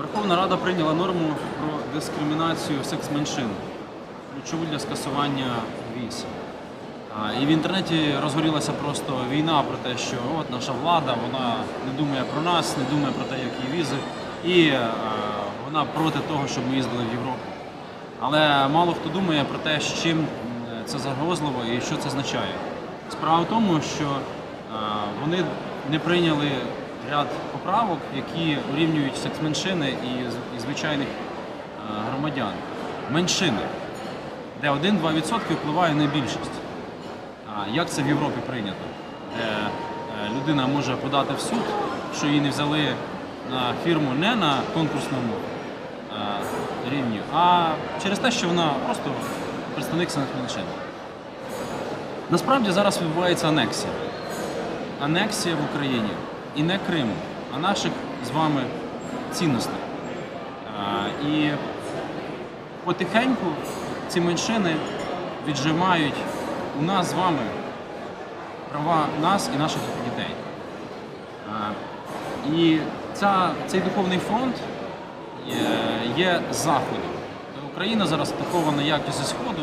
Верховна Рада прийняла норму про дискримінацію секс-меншин, ключову для скасування віз. І в інтернеті розгорілася просто війна про те, що от наша влада вона не думає про нас, не думає про те, які візи, і вона проти того, щоб ми їздили в Європу. Але мало хто думає про те, з чим це загрозливо і що це означає. Справа в тому, що вони не прийняли ряд поправок, які урівнюють секс-меншини і, і звичайних е, громадян. Меншини, де 1-2% впливає на більшість. Як це в Європі прийнято? Де е, людина може подати в суд, що її не взяли на фірму не на конкурсному е, рівні, а через те, що вона просто представник самих меншин. Насправді зараз відбувається анексія. Анексія в Україні і не Криму, а наших з вами цінностей. І потихеньку ці меншини віджимають у нас з вами права нас і наших дітей. І ця, цей духовний фронт є, є з. Україна зараз атакована як зі сходу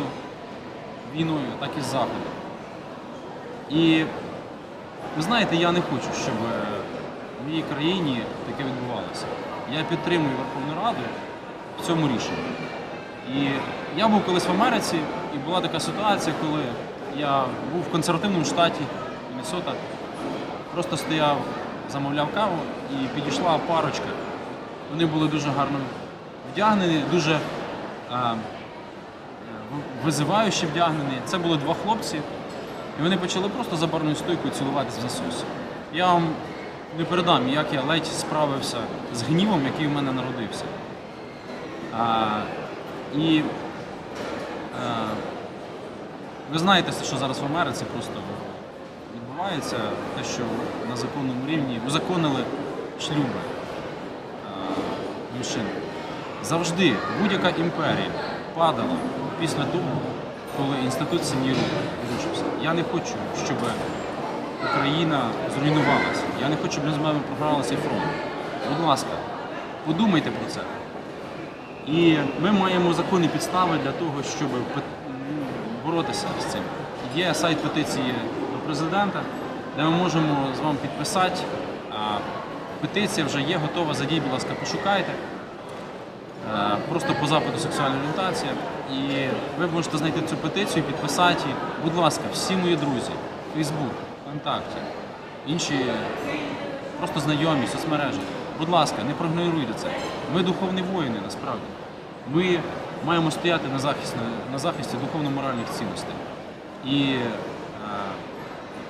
війною, так і з заходу. І ви знаєте, я не хочу, щоб е, в моїй країні таке відбувалося. Я підтримую Верховну Раду в цьому рішенні. І я був колись в Америці, і була така ситуація, коли я був в консервативному штаті Міннесота, просто стояв, замовляв каву і підійшла парочка. Вони були дуже гарно вдягнені, дуже а, в- вдягнені. Це були два хлопці, і вони почали просто за барною стойкою цілуватися в засос. Я вам не передам, як я ледь справився з гнівом, який в мене народився. А, і а, ви знаєте, що зараз в Америці просто відбувається, те, що на законному рівні узаконили шлюби а, мужчин. Завжди будь-яка імперія падала після того, коли інститут сім'ї рушився. Я не хочу, щоб Україна зруйнувалася. Я не хочу, щоб ми з вами програли цей фронт. Будь ласка, подумайте про це. І ми маємо законні підстави для того, щоб боротися з цим. Є сайт петиції до президента, де ми можемо з вами підписати. Петиція вже є готова, зайдіть, будь ласка, пошукайте. Е, Просто по запиту сексуальна орієнтація. І ви можете знайти цю петицію, підписати. Будь ласка, всі мої друзі, Фейсбук, ВКонтакті, інші просто знайомі, соцмережі. Будь ласка, не проігноруйте це. Ми духовні воїни, насправді. Ми маємо стояти на захисті, на захисті духовно-моральних цінностей. І е,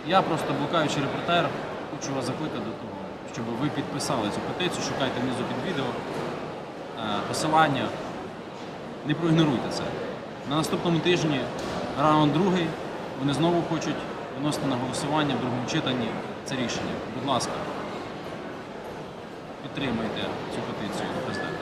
я просто блукаючий репортер, хочу вас закликати до того, щоб ви підписали цю петицію, шукайте внизу під відео е, посилання. Не проігноруйте це. На наступному тижні раунд другий. Вони знову хочуть виносити на голосування в другому читанні це рішення. Будь ласка, підтримайте цю петицію президента.